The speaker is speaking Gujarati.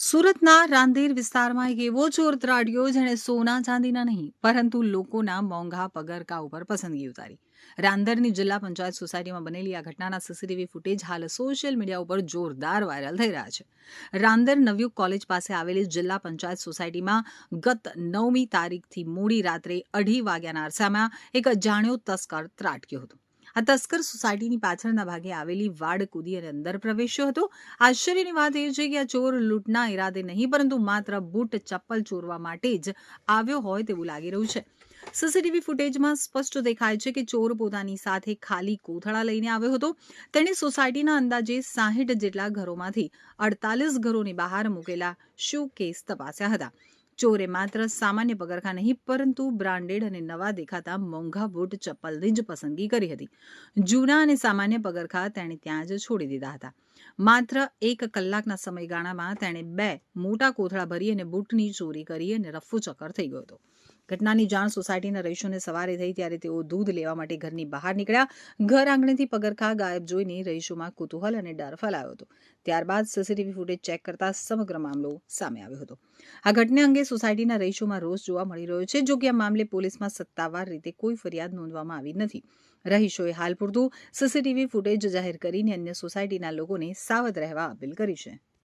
સુરતના રાંદેર વિસ્તારમાં એક એવો ચોર ત્રાડ્યો જેણે સોના ચાંદીના નહીં, પરંતુ લોકોના મોંઘા પગરકા ઉપર પસંદગી ઉતારી. રાંદેરની જિલ્લા પંચાયત સોસાયટીમાં બનેલી આ ઘટનાના સીસીટીવી ફૂટેજ હાલ સોશિયલ મીડિયા ઉપર જોરદાર વાયરલ થઈ રહ્યા છે. રાંદેર નવયુગ કોલેજ પાસે આવેલી જિલ્લા પંચાયત સોસાયટીમાં ગત નવમી તારીખથી મોડી રાત્રે અઢી વાગ્યાના અરસામાં એક અજાણ્યો તસ્કર ત્રાટક્યો હતો. આ તસ્કર સોસાયટીની પાછળના ભાગે આવેલી વાડ કૂદી અને અંદર પ્રવેશ્યો હતો. આશ્ચર્યની વાત એ છે કે આ ચોર લૂંટના ઈરાદે નહીં, પરંતુ માત્ર બૂટ ચપ્પલ ચોરવા માટે જ આવ્યો હોય તેવું લાગી રહ્યું છે. સીસીટીવી ફૂટેજમાં સ્પષ્ટ દેખાય છે કે ચોર પોતાની સાથે ખાલી કોથળા લઈને આવ્યો હતો. તેણે સોસાયટીના અંદાજે સાહીઠ જેટલા ઘરોમાંથી અડતાલીસ ઘરોની બહાર મૂકેલા શો કેસ તપાસ્યા હતા. ચોરે માત્ર સામાન્ય પગરખા નહીં, પરંતુ બ્રાન્ડેડ અને નવા દેખાતા મોંઘા બૂટ ચપ્પલની જ પસંદગી કરી હતી. જૂના અને સામાન્ય પગરખા તેણે ત્યાં જ છોડી દીધા હતા. માત્ર એક કલાકના સમયગાળામાં તેણે બે મોટા કોથળા ભરી અને બૂટની ચોરી કરી અને રફ્ફુચક્કર થઈ ગયો હતો. ઘટનાની જાણ સોસાયટીના રહીશોને સવારે થઈ ત્યારે તેઓ દૂધ લેવા માટે ઘરની બહાર નીકળ્યા. ઘર આંગણેથી પગરખા ગાયબ જોઈને રહીશોમાં કુતૂહલ અને ડર ફેલાયો હતો. ત્યારબાદ સીસીટીવી ફૂટેજ ચેક કરતા સમગ્ર મામલો સામે આવ્યો હતો. આ ઘટના અંગે સોસાયટીના રહીશોમાં રોષ જોવા મળી રહ્યો છે જો કે આ મામલે પોલીસમાં સત્તાવાર રીતે કોઈ ફરિયાદ નોંધવામાં આવી નથી. રહીશોએ હાલ પૂરતું સીસીટીવી ફૂટેજ જાહેર કરીને અન્ય સોસાયટીના લોકોને સાવધ રહેવા અપીલ કરી છે.